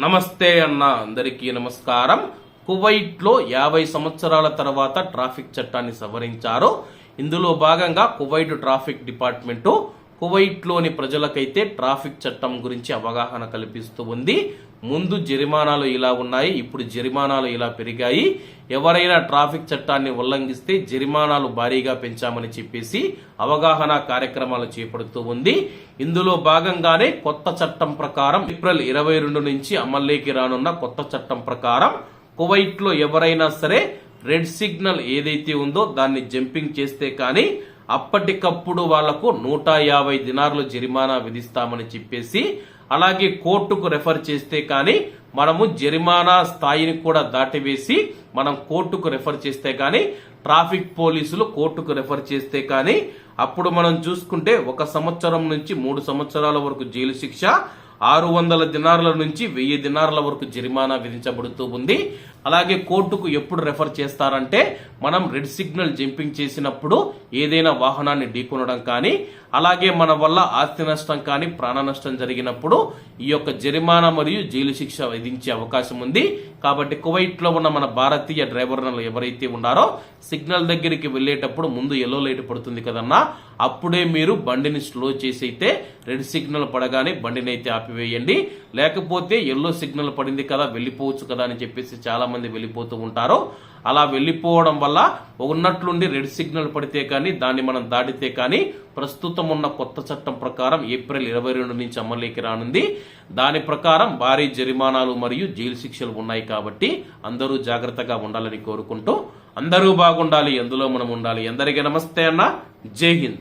నమస్తే అన్న అందరికీ నమస్కారం. కువైట్లో యాభై సంవత్సరాల తర్వాత ట్రాఫిక్ చట్టాన్ని సవరించారు. ఇందులో భాగంగా కువైట్ ట్రాఫిక్ డిపార్ట్మెంటు కువైట్లోని ప్రజలకైతే ట్రాఫిక్ చట్టం గురించి అవగాహన కల్పిస్తూ ఉంది. ముందు జరిమానాలు ఇలా ఉన్నాయి ఇప్పుడు జరిమానాలు ఇలా పెరిగాయి. ఎవరైనా ట్రాఫిక్ చట్టాన్ని ఉల్లంఘిస్తే జరిమానాలు భారీగా పెంచామని చెప్పేసి అవగాహన కార్యక్రమాలు చేపడుతూ ఉంది. ఇందులో భాగంగానే కొత్త చట్టం ప్రకారం ఏప్రిల్ ఇరవై రెండు నుంచి అమల్లోకి రానున్న కొత్త చట్టం ప్రకారం కువైట్లో ఎవరైనా సరే రెడ్ సిగ్నల్ ఏదైతే ఉందో దాన్ని జంపింగ్ చేస్తే కానీ అప్పటికప్పుడు వాళ్ళకు నూట యాభై దినార్లు జరిమానా విధిస్తామని చెప్పేసి అలాగే కోర్టుకు రెఫర్ చేస్తే కానీ మనము జరిమానా స్థాయిని కూడా దాటివేసి మనం కోర్టుకు రెఫర్ చేస్తే కానీ ట్రాఫిక్ పోలీసులు కోర్టుకు రెఫర్ చేస్తే కానీ అప్పుడు మనం చూసుకుంటే ఒక సంవత్సరం నుంచి మూడు సంవత్సరాల వరకు జైలు శిక్ష ఆరు వందల దినార్ల నుంచి వెయ్యి దినార్ల వరకు జరిమానా విధించబడుతూ ఉంది. అలాగే కోర్టుకు ఎప్పుడు రెఫర్ చేస్తారంటే మనం రెడ్ సిగ్నల్ జంపింగ్ చేసినప్పుడు ఏదైనా వాహనాన్ని ఢీకొనడం కానీ అలాగే మన వల్ల ఆస్తి నష్టం కానీ ప్రాణ నష్టం జరిగినప్పుడు ఈ యొక్క జరిమానా మరియు జైలు శిక్ష విధించే అవకాశం ఉంది. కాబట్టి కువైట్లో ఉన్న మన భారతీయ డ్రైవర్లు ఎవరైతే ఉన్నారో సిగ్నల్ దగ్గరికి వెళ్ళేటప్పుడు ముందు ఎల్లో లైట్ పడుతుంది కదన్నా అప్పుడే మీరు బండిని స్లో చేసి అయితే రెడ్ సిగ్నల్ పడగానే బండిని అయితే ఆపివేయండి. లేకపోతే ఎల్లో సిగ్నల్ పడింది కదా వెళ్ళిపోవచ్చు కదా అని చెప్పేసి చాలా మంది వెళ్ళిపోతూ ఉంటారు. అలా వెళ్ళిపోవడం వల్ల ఉన్నట్లుండి రెడ్ సిగ్నల్ పడితే కానీ దాన్ని మనం దాటితే కానీ ప్రస్తుతం ఉన్న కొత్త చట్టం ప్రకారం ఏప్రిల్ ఇరవై రెండు నుంచి అమలులోకి రానుంది. దాని ప్రకారం భారీ జరిమానాలు మరియు జైలు శిక్షలు ఉన్నాయి కాబట్టి అందరూ జాగ్రత్తగా ఉండాలని కోరుకుంటూ అందరూ బాగుండాలి ఎందులో మనం ఉండాలి. అందరికీ నమస్తే అన్న. జై హింద్.